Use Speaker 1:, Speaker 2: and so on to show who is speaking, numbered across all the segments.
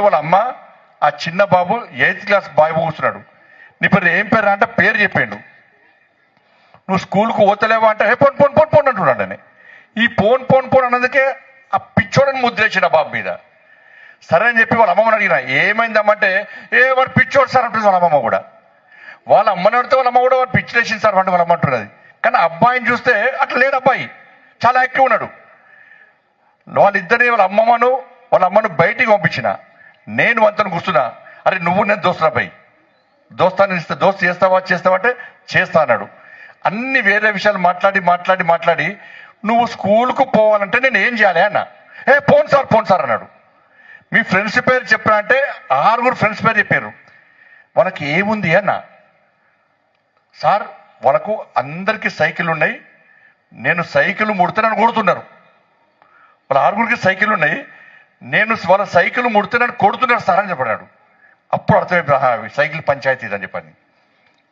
Speaker 1: చెప్పాడు వాళ్ళ అమ్మ ఆ చిన్న బాబు ఎయిత్ క్లాస్ బాయ్ కూర్చున్నాడు నీ పేరు ఏం పేరు అంటే పేరు చెప్పిండు నువ్వు స్కూల్కు పోతలేవా అంటే హే పోన్ పోన్ పోన్ పోన్ అంటున్నాడు అని ఈ పోన్ పోన్ పోన్ అన్నందుకే ఆ పిచ్చోడని ముద్రేసిన బాబు మీద. సరే అని చెప్పి వాళ్ళ అమ్మమ్మని అడిగిన ఏమైందమ్మంటే ఏ వాడు పిచ్చోడు సార్ అంటుంది వాళ్ళ అమ్మమ్మ కూడా. వాళ్ళ అమ్మని అడిగితే వాళ్ళ అమ్మ కూడా వాడు పిచ్చిలేసింది సార్ అంటే వాళ్ళ అమ్మ అంటున్నది. కానీ అబ్బాయిని చూస్తే అట్లా లేడు అబ్బాయి. చాలా యాక్టివ్ ఉన్నాడు. వాళ్ళిద్దరిని వాళ్ళ అమ్మమ్మను వాళ్ళ అమ్మను బయటికి పంపించిన. నేను వంతను కూర్చున్నా. అరే నువ్వు నేను దోస్తున్నా పై దోస్తాను ఇస్తే దోస్తు చేస్తావా చేస్తావా అంటే చేస్తా అన్నాడు. అన్ని వేరే విషయాలు మాట్లాడి మాట్లాడి మాట్లాడి నువ్వు స్కూల్కు పోవాలంటే నేను ఏం చేయాలి అన్న. ఏ పోను సార్ పోను సార్ అన్నాడు. మీ ఫ్రెండ్స్ పేరు చెప్పిన అంటే ఆరుగురు ఫ్రెండ్స్ పేరు చెప్పారు. వాళ్ళకి ఏముంది అన్న? సార్ వాళ్ళకు అందరికీ సైకిల్ ఉన్నాయి. నేను సైకిల్ ముడితే నన్ను కొడుతున్నారు. వాళ్ళ ఆరుగురికి సైకిల్ ఉన్నాయి. నేను వాళ్ళ సైకిల్ ముడితే నన్ను సార్ అని చెప్పాడు అప్పుడు అర్థమైపోయింది సైకిల్ పంచాయతీ అని చెప్పని.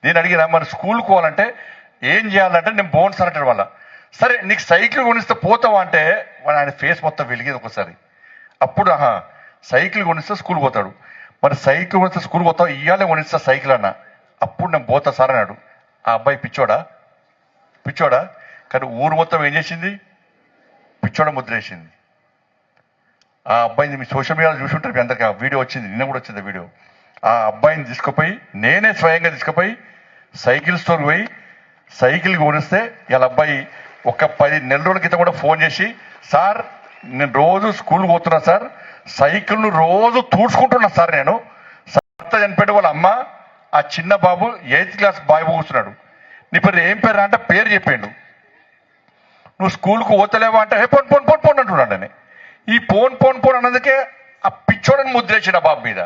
Speaker 1: నేను అడిగిన మరి స్కూల్కి పోవాలంటే ఏం చేయాలంటే నేను బోన్ సార్ అంటాడు వాళ్ళ. సరే నీకు సైకిల్ కొనిస్తే పోతావా అంటే ఆయన ఫేస్ మొత్తం వెలిగేది ఒకసారి అప్పుడు ఆహా సైకిల్ కొనిస్తే స్కూల్ పోతాడు. మరి సైకిల్ కొనిస్తే స్కూల్ పోతావు? ఇయ్యాలే కొనిస్తా సైకిల్ అన్న. అప్పుడు నేను పోతా సార్ అన్నాడు. ఆ అబ్బాయి పిచ్చోడా? పిచ్చోడా? కానీ ఊరు మొత్తం ఏం చేసింది? పిచ్చోడ ముద్రేసింది. ఆ అబ్బాయిని మీ సోషల్ మీడియాలో చూసుంటారు అందరికీ మీ ఆ వీడియో వచ్చింది నిన్న కూడా వచ్చింది వీడియో. ఆ అబ్బాయిని తీసుకుపోయి నేనే స్వయంగా తీసుకుపోయి సైకిల్ స్టోర్ పోయి సైకిల్ కొనిస్తే ఇలా అబ్బాయి ఒక పది నెల రోజుల క్రితం కూడా ఫోన్ చేసి సార్ నేను రోజు స్కూల్ పోతున్నా సార్ సైకిల్ను రోజు తూడ్చుకుంటున్నా సార్ నేను. భర్త చనిపోయాడు వాళ్ళ అమ్మ ఆ చిన్న బాబు ఎయిత్ క్లాస్ బాయ్ కూర్చున్నాడు నీ పేరు ఏం పేరు అంటే పేరు చెప్పిండు నువ్వు స్కూల్కు పోతలేవా అంటే హే పోన్ పోన్ పోన్ పోన్ అంటున్నాడు అని ఈ పోన్ పోన్ పోన్ అన్నందుకే ఆ పిచ్చోడని ముద్రేసిన బాబు మీద.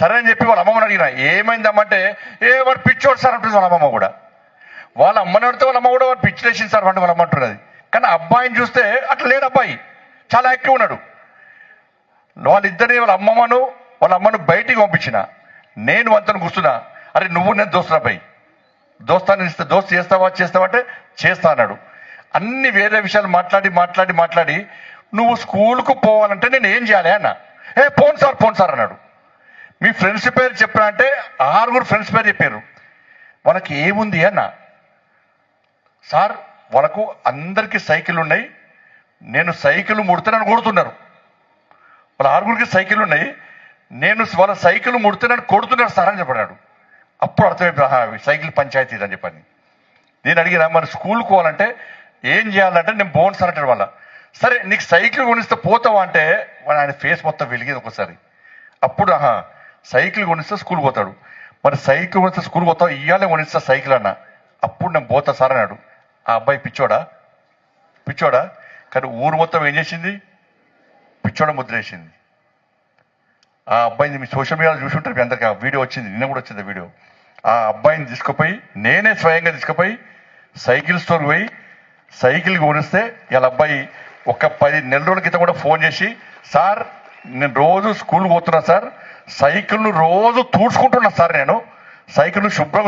Speaker 1: సరే అని చెప్పి వాళ్ళ అమ్మమ్మని అడిగిన ఏమైందమ్మంటే ఏ వాడు పిచ్చోడు సార్ అంటుంది వాళ్ళ అమ్మమ్మ కూడా. వాళ్ళ అమ్మని అడితే వాళ్ళ అమ్మ కూడా వాడు పిచ్చిలేసింది సార్ అంటే వాళ్ళ అమ్మ అంటున్నది. కానీ అబ్బాయిని చూస్తే అట్లా లేడు అబ్బాయి. చాలా యాక్టివ్ ఉన్నాడు. వాళ్ళిద్దరిని వాళ్ళ అమ్మమ్మను వాళ్ళ అమ్మను బయటికి పంపించిన. నేను అంతను కూర్చున్నా అరే నువ్వు నేను దోస్తున్నా పై దోస్తాను ఇస్తా దోస్తు చేస్తావా చేస్తావా అంటే చేస్తా అన్నాడు. అన్ని వేరే విషయాలు మాట్లాడి మాట్లాడి మాట్లాడి నువ్వు స్కూల్కు పోవాలంటే నేను ఏం చేయాలి అన్న? ఏ పోను సార్ పోను సార్ అన్నాడు. మీ ఫ్రెండ్స్ పేరు చెప్పినా అంటే ఆరుగురు ఫ్రెండ్స్ పేరు చెప్పారు. వాళ్ళకి ఏముంది అన్న? సార్ వాళ్ళకు అందరికీ సైకిల్ ఉన్నాయి. నేను సైకిల్ ముడితే నన్ను కొడుతున్నారు. వాళ్ళ ఆరుగురికి సైకిల్ ఉన్నాయి. నేను వాళ్ళ సైకిల్ ముడితే నన్ను కొడుతున్నారు సార్ అని చెప్పాడు అప్పుడు అర్థమైపోయి సైకిల్ పంచాయతీ అని చెప్పని. నేను అడిగిన మరి స్కూల్కి పోవాలంటే ఏం చేయాలంటే నేను బోన్ సార్ అంటాడు వాళ్ళ. సరే నీకు సైకిల్ కొనిస్తే పోతావా అంటే వాడు ఆయన ఫేస్ మొత్తం వెలిగేది ఒకసారి అప్పుడు ఆహా సైకిల్ కొనిస్తే స్కూల్ పోతాడు. మరి సైకిల్ కొనిస్తే స్కూల్ పోతావు? ఇవ్వాలే కొనిస్తా సైకిల్ అన్న. అప్పుడు నేను పోతా సార్ అన్నాడు. ఆ అబ్బాయి పిచ్చోడా? పిచ్చోడా? కానీ ఊరు మొత్తం ఏం చేసింది? పిచ్చోడ ముద్రేసింది ఆ అబ్బాయిని మీ సోషల్ మీడియాలో చూసుంటారు మీ అందరికీ. ఆ వీడియో వచ్చింది నిన్న కూడా వచ్చింది వీడియో. ఆ అబ్బాయిని తీసుకుపోయి నేనే స్వయంగా తీసుకుపోయి సైకిల్ స్టోర్ పోయి సైకిల్ కొనిస్తే ఇలా అబ్బాయి ఒక పది నెల రోజుల క్రితం కూడా ఫోన్ చేసి సార్ నేను రోజు స్కూల్ పోతున్నా సార్. సైకిల్ను రోజు తూడ్చుకుంటున్నా సార్ నేను. సైకిల్ను శుభ్రం